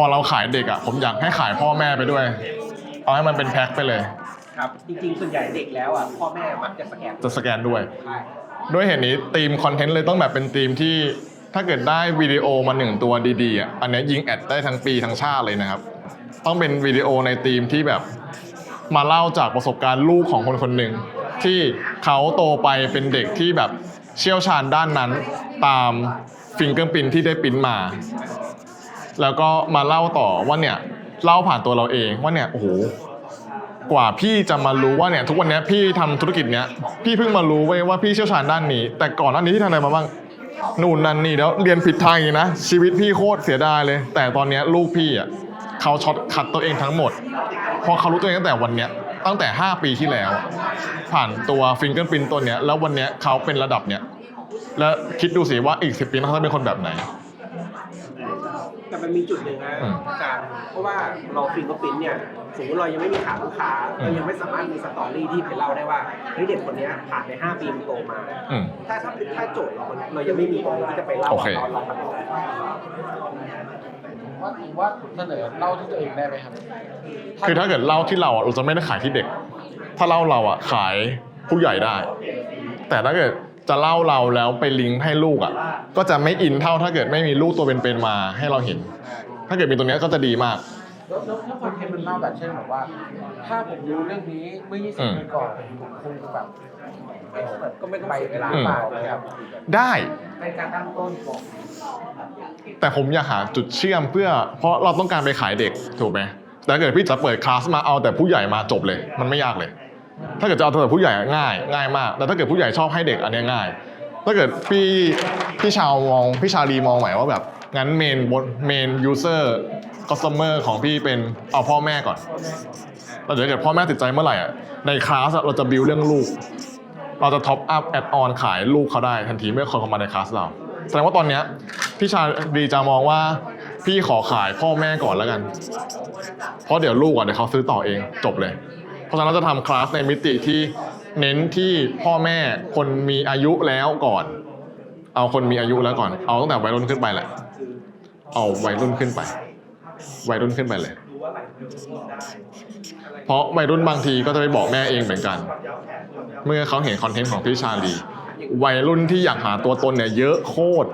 อเราขายเด็กอะผมอยากให้ขายพ่อแม่ไปด้วย เอาให้มันเป็นแพ็คไปเลย ครับ จริงๆ ส่วนใหญ่เด็กแล้วอะพ่อแม่มักจะสแกนจะสแกนด้วย ใช่ด้วยเหตุนี้ทีมคอนเทนต์เลยต้องแบบเป็นทีมที่ถ้าเกิดได้วิดีโอมาหนึ่งตัวดีๆอะอันเนี้ยยิงแอดได้ทั้งปีทั้งชาติเลยนะครับ ต้องเป็นวิดีโอในทีมที่แบบมาเล่าจากประสบการณ์ลูกของคนคนหนึ่งที่เขาโตไปเป็นเด็กที่แบบเชี่ยวชาญด้านนั้นตามฟิงเกอร์ปินที่ได้ปริ้นมา แล้วก็มาเล่าต่อว่าเนี่ยเล่าผ่านตัวเราเองว่าเนี่ยโอ้โหกว่าพี่จะมารู้ว่าเนี่ยทุกวันนี้พี่ทำธุรกิจเนี้ยพี่เพิ่งมารู้เว้ยว่าพี่เชี่ยวชาญด้านนี้ แต่ก่อนหน้านี้ที่ทำอะไรมาบ้างนู่นนั่นนี่แล้วเรียนผิดทางอีกนะชีวิตพี่โคตรเสียดายเลย แต่ตอนนี้ลูกพี่อะเขาช็อตคัดตัวเองทั้งหมดพอเขารู้ตัวเองตั้งแต่วันเนี้ยตั้งแต่ 5 ปีที่แล้ว ผ่านตัวฟิงเกิลปินตัวเนี้ยแล้ววันเนี้ยเขาเป็นระดับเนี้ยแล้วคิดดูสิว่าอีก 10 ปีเขาจะเป็นคนแบบไหน แต่มันมีจุดหนึ่งนะอืม อาจารย์เพราะว่าเราฟิงก็ปิ้นเนี่ยสมมติเรายังไม่มีฐานลูกค้าอืมเรายังไม่สามารถมีสตอรี่ที่ไปเล่าได้ว่าเฮ้ยเด็กคนเนี้ยผ่านไป5ปีมันโตมา อืม ถ้าถ้าถ้าโจทย์เรามันเรายังไม่มีตรงนี้ที่จะไปเล่าโอเค ตอนเราทำอะไรว่าถือว่าเสนอเล่าที่ตัวเองได้ไหมครับคือถ้าเกิดเล่าที่เราอะเราจะไม่ได้ขายที่เด็ก ถ้าเล่าเราอะขายผู้ใหญ่ได้ แต่ถ้าเกิด จะเล่าเราแล้วไปลิงก์ให้ลูกอะ ก็จะไม่อินเท่าถ้าเกิดไม่มีลูกตัวเป็นๆมาให้เราเห็น ถ้าเกิดมีตรงเนี้ยก็จะดีมาก แล้วแล้วถ้าคอนเทนต์มันเล่าแบบเช่นแบบว่า ถ้าผมรู้เรื่องนี้เมื่อ อืม 20 ปีก่อนผมคงแบบเอ่อก็ไม่ต้องไปเสียเวลาหรือเปล่านะครับได้ ในการตั้งต้นก่อนแต่ผมอยากหาจุดเชื่อมเพื่อ เพราะเราต้องการไปขายเด็กถูกไหมแต่ถ้าเกิดพี่จะเปิดคลาสมาเอาแต่ผู้ใหญ่มาจบเลย มันไม่ยากเลย ถ้าเกิดจะเอาแต่ผู้ใหญ่ง่ายง่ายมาก แต่ถ้าเกิดผู้ใหญ่ชอบให้เด็กอันนี้ง่าย ถ้าเกิดพี่พี่ชาวมองพี่ชาลีมองใหม่ว่าแบบงั้นเมนบนเมนยูเซอร์คอสเตอร์ของพี่เป็นเอาพ่อแม่ก่อนเดี๋ยวเกิดพ่อแม่ติดใจเมื่อไหร่อะในคลาสเราจะบิวเรื่องลูก เราจะท็อปอัพแอดออนขายลูกเขาได้ทันทีเมื่อคนเข้ามาในคลาสเรา แสดงว่าตอนเนี้ยพี่ชาดีจะมองว่าพี่ขอขายพ่อแม่ก่อนแล้วกัน เพราะเดี๋ยวลูกอะเดี๋ยวเขาซื้อต่อเองจบเลย เพราะฉะนั้นเราจะทำคลาสในมิติที่เน้นที่พ่อแม่คนมีอายุแล้วก่อน เอาคนมีอายุแล้วก่อน เอาตั้งแต่วัยรุ่นขึ้นไปแหละ เอาวัยรุ่นขึ้นไป วัยรุ่นขึ้นไปเลย เพราะวัยรุ่นบางทีก็จะไปบอกแม่เองเหมือนกัน เมื่อเขาเห็นคอนเทนต์ของพี่ชาลี วัยรุ่นที่อยากหาตัวตนเนี่ยเยอะโคตร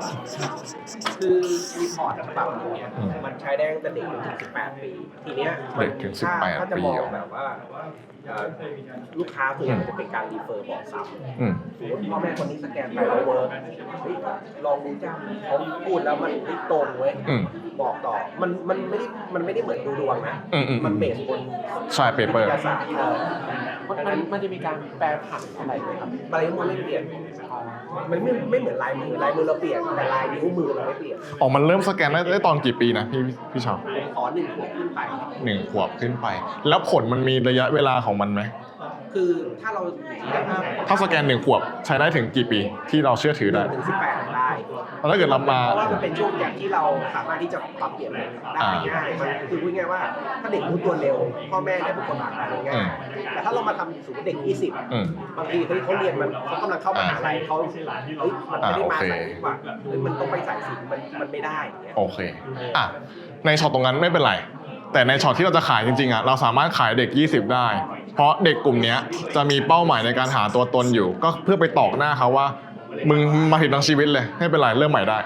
คือรีพอร์ตอะปรับเนี่ยอืมมันใช้ได้ตั้งแต่เด็กจนถึง18ปี ทีเนี้ยเด็กถึงถ้า18ถ้าจะปีมองเหรอ แบบว่าเอ่อลูกค้าส่วนใหญ่จะเป็นการรีเฟอร์บอกซ้ำ อืม สมมติพ่อแม่คนนี้สแกนไปแล้วเวิร์กเฮ้ยลองดูเจ้านี้เขาพูดแล้วมันเฮ้ยตรงเว้ยอืมบอกต่อมันมันไม่ได้มันไม่ได้เหมือนดูดวงนะอืมอืมมันเบสบนใช่เปเปอร์วิทยาศาสตร์เออมันดังมันั้นนมันจะมีการแปลผันอะไรไหมครับลายมือไม่เปลี่ยนมันไม่ไม่เหมือนลายมือลายมือเราเปลี่ยนแต่ลายนิ้วมือเราไม่เปลี่ยนออกมันเริ่มสแกนได้ได้ตอนกี่ปีนะพี่พี่ชาวผมขอหนึ่งขวบขึ้นไปหนึ่งขวบขึ้นไป แล้วผลมันมีระยะเวลาของมันไหม คือถ้าเราถ้าถ้าสแกนหนึ่งขวบใช้ได้ถึงกี่ปีที่เราเชื่อถือได้ถึงสิบแปดได้แล้วถ้าเกิดเรามาเพราะว่ามันเป็นช่วงอย่างที่เราสามารถที่จะปรับเปลี่ยนได้ง่ายมันคือพูดง่ายๆว่าถ้าเด็กรู้ตัวเร็วพ่อแม่ได้เป็นคนอ่านได้ง่ายแต่ถ้าเรามาทำสูงเด็ก 20อืมบางทีเฮ้ยเขาเรียนมันเขากำลังเข้ามหาลัยเขาเฮ้ยมันไม่ได้มาอ่าโอเคสายศิลป์ว่ะเฮ้ยมันต้องไปสายศิลป์มันมันไม่ได้อย่างเงี้ยโอเคอะในช็อตตรงนั้นไม่เป็นไร แต่ในช็อตที่เราจะขายจริงๆอะเราสามารถขายเด็ก 20 ได้ เพราะเด็กกลุ่มเนี้ยจะมีเป้าหมายในการหาตัวตนอยู่ ก็เพื่อไปตอกหน้าเขาว่า มึงมาผิดทั้งชีวิตเลยไม่เป็นไรเริ่มใหม่ได้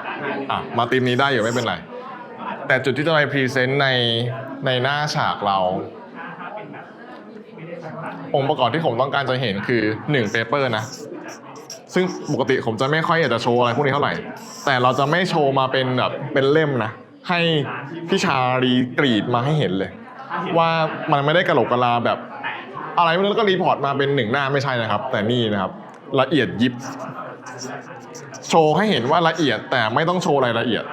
อะมาทีมนี้ได้อยู่ไม่เป็นไร แต่จุดที่จะไปพรีเซนต์ในในหน้าฉากเรา องค์ประกอบที่ผมต้องการจะเห็นคือ1เปเปอร์นะซึ่งปกติผมจะไม่ค่อยอยากจะโชว์อะไรพวกนี้เท่าไหร่ แต่เราจะไม่โชว์มาเป็นแบบเป็นเล่มนะ ให้พี่ชารีกรีดมาให้เห็นเลย ว่ามันไม่ได้กระโหลกกะลาแบบ อะไรไม่รู้แล้วก็รีพอร์ตมาเป็นหนึ่งหน้าไม่ใช่นะครับ แต่นี่นะครับละเอียดยิบ โชว์ให้เห็นว่าละเอียดแต่ไม่ต้องโชว์รายละเอียด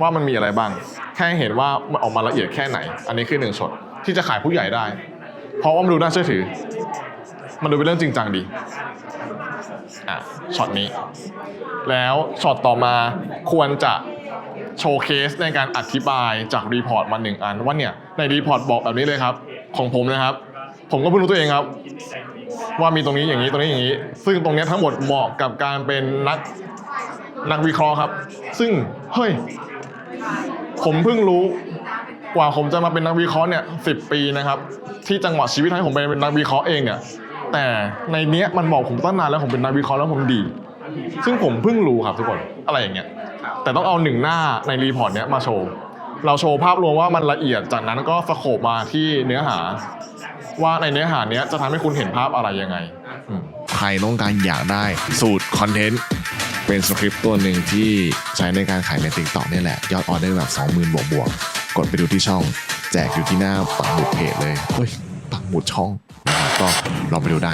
ว่ามันมีอะไรบ้าง แค่เห็นว่ามันออกมาละเอียดแค่ไหน อันนี้คือหนึ่งช็อตที่จะขายผู้ใหญ่ได้ เพราะว่ามันดูน่าเชื่อถือ มันดูเป็นเรื่องจริงจังดีอะช็อตนี้ แล้วช็อตต่อมาควรจะ โชว์เคสในการอธิบายจากรีพอร์ตมาหนึ่งอัน ว่าเนี่ยในรีพอร์ตบอกแบบนี้เลยครับ ของผมนะครับ ผมก็เพิ่งรู้ตัวเองครับ ว่ามีตรงนี้อย่างนี้ตรงนี้อย่างนี้ ซึ่งตรงนี้ทั้งหมดเหมาะกับการเป็นนักนักวิเคราะห์ครับ ซึ่งเฮ้ยผมเพิ่งรู้กว่าผมจะมาเป็นนักวิเคราะห์เนี่ยสิปีนะครับ ที่จังหวะชีวิตให้ผมเป็นนักวิเคราะห์เองเนี่ยแต่ในเนี้ยมันบอกผมตั้งนานแล้วผมเป็นนักวิเคราะห์แล้วผมดี ซึ่งผมเพิ่งรู้ครับทุกคนอะไรอย่างเงี้ย แต่ต้องเอาหนึ่งหน้าในรีพอร์ตเนี้ยมาโชว์ เราโชว์ภาพรวมว่ามันละเอียด จากนั้นก็สโคบมาที่เนื้อหา ว่าในเนื้อหาเนี้ยจะทำให้คุณเห็นภาพอะไรยังไงอืม ใครต้องการอยากได้สูตรคอนเทนต์เป็นสคริปต์ตัวหนึ่งที่ใช้ในการขายใน t ิ k t o k นี่แหละ ยอดออเดอร์แบบ 20,000 บวกบวกๆกดไปดูที่ช่อง แจกอยู่ที่หน้าปักหมุดเพจเลยเฮ้ยปักหมุดช่องนะครับก็ลองไปดูได้